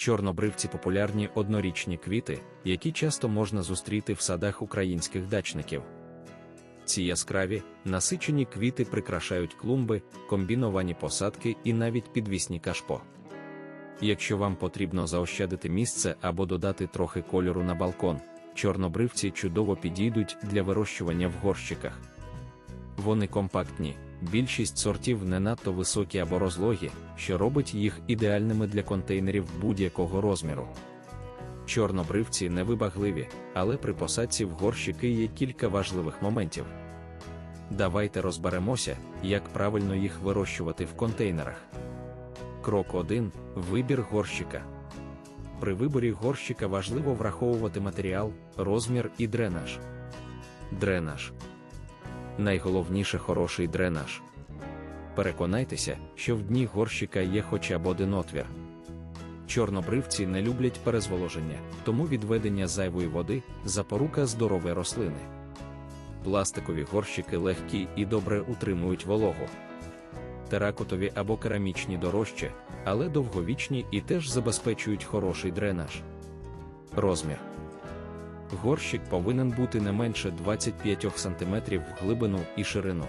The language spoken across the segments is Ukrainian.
Чорнобривці популярні однорічні квіти, які часто можна зустріти в садах українських дачників. Ці яскраві, насичені квіти прикрашають клумби, комбіновані посадки і навіть підвісні кашпо. Якщо вам потрібно заощадити місце або додати трохи кольору на балкон, чорнобривці чудово підійдуть для вирощування в горщиках. Вони компактні, більшість сортів не надто високі або розлогі, що робить їх ідеальними для контейнерів будь-якого розміру. Чорнобривці невибагливі, але при посадці в горщики є кілька важливих моментів. Давайте розберемося, як правильно їх вирощувати в контейнерах. Крок 1. Вибір горщика. При виборі горщика важливо враховувати матеріал, розмір і дренаж. Дренаж. Найголовніше хороший дренаж. Переконайтеся, що в дні горщика є хоча б один отвір. Чорнобривці не люблять перезволоження, тому відведення зайвої води запорука здорової рослини. Пластикові горщики легкі і добре утримують вологу. Теракотові або керамічні дорожче, але довговічні і теж забезпечують хороший дренаж. Розмір. Горщик повинен бути не менше 25 см в глибину і ширину.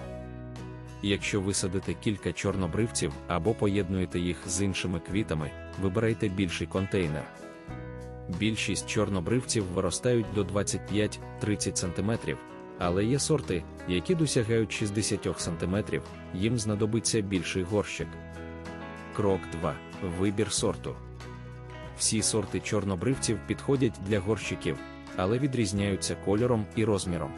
Якщо висадите кілька чорнобривців або поєднуєте їх з іншими квітами, вибирайте більший контейнер. Більшість чорнобривців виростають до 25-30 см, але є сорти, які досягають 60 см, їм знадобиться більший горщик. Крок 2. Вибір сорту. Всі сорти чорнобривців підходять для горщиків, але відрізняються кольором і розміром.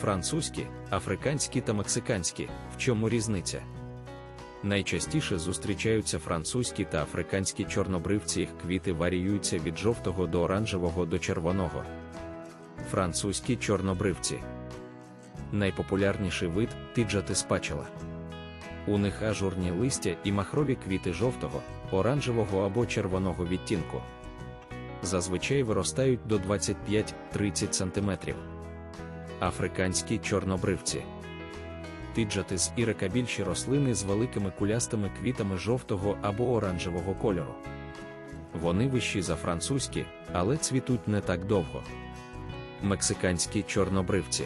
Французькі, африканські та мексиканські, в чому різниця? Найчастіше зустрічаються французькі та африканські чорнобривці, їх квіти варіюються від жовтого до оранжевого до червоного. Французькі чорнобривці. Найпопулярніший вид тиджати спачела. У них ажурні листя і махрові квіти жовтого, оранжевого або червоного відтінку. Зазвичай виростають до 25-30 см. Африканські чорнобривці. Тиджатис ірика більші рослини з великими кулястими квітами жовтого або оранжевого кольору. Вони вищі за французькі, але цвітуть не так довго. Мексиканські чорнобривці.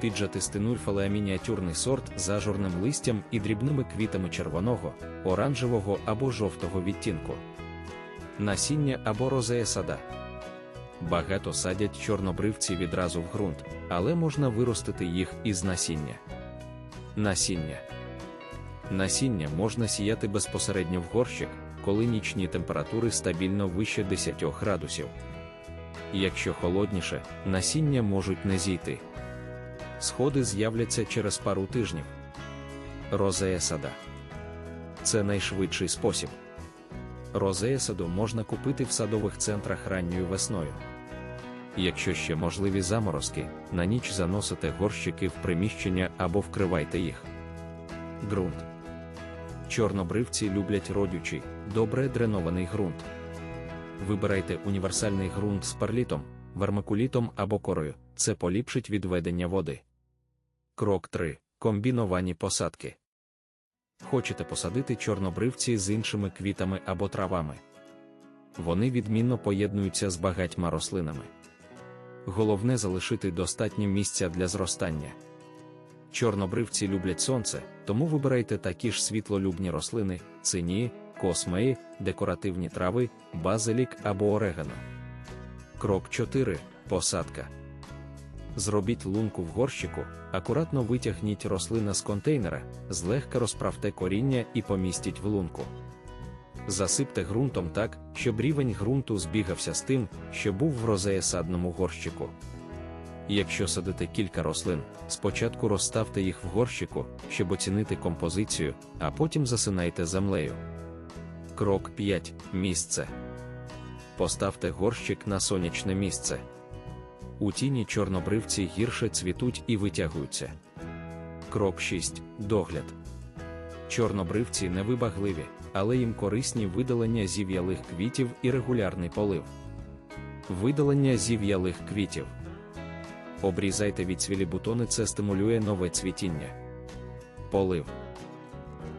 Тиджатис тинульфалеа мініатюрний сорт з ажурним листям і дрібними квітами червоного, оранжевого або жовтого відтінку. Насіння або розея сада. Багато садять чорнобривці відразу в ґрунт, але можна виростити їх із насіння. Насіння. Насіння можна сіяти безпосередньо в горщик, коли нічні температури стабільно вище 10 градусів. Якщо холодніше, насіння можуть не зійти. Сходи з'являться через пару тижнів. Розея сада. Це найшвидший спосіб. Розея саду можна купити в садових центрах ранньою весною. Якщо ще можливі заморозки, на ніч заносите горщики в приміщення або вкривайте їх. Ґрунт. Чорнобривці люблять родючий, добре дренований ґрунт. Вибирайте універсальний ґрунт з перлітом, вермикулітом або корою, це поліпшить відведення води. Крок 3. Комбіновані посадки. Хочете посадити чорнобривці з іншими квітами або травами. Вони відмінно поєднуються з багатьма рослинами. Головне залишити достатньо місця для зростання. Чорнобривці люблять сонце, тому вибирайте такі ж світлолюбні рослини, цинії, космеї, декоративні трави, базилік або орегано. Крок 4. Посадка. Зробіть лунку в горщику, акуратно витягніть рослина з контейнера, злегка розправте коріння і помістіть в лунку. Засипте ґрунтом так, щоб рівень ґрунту збігався з тим, що був в розеясадному горщику. Якщо садите кілька рослин, спочатку розставте їх в горщику, щоб оцінити композицію, а потім засинайте землею. Крок 5. Місце. Поставте горщик на сонячне місце. У тіні чорнобривці гірше цвітуть і витягуються. Крок 6. Догляд. Чорнобривці невибагливі, але їм корисні видалення зів'ялих квітів і регулярний полив. Видалення зів'ялих квітів. Обрізайте відцвілі бутони, це стимулює нове цвітіння. Полив.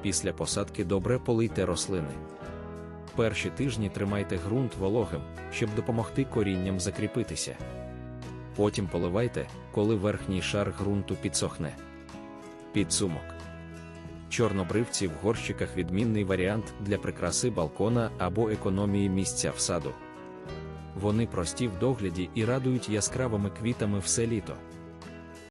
Після посадки добре полийте рослини. Перші тижні тримайте ґрунт вологим, щоб допомогти корінням закріпитися. Потім поливайте, коли верхній шар ґрунту підсохне. Підсумок. Чорнобривці в горщиках відмінний варіант для прикраси балкона або економії місця в саду. Вони прості в догляді і радують яскравими квітами все літо.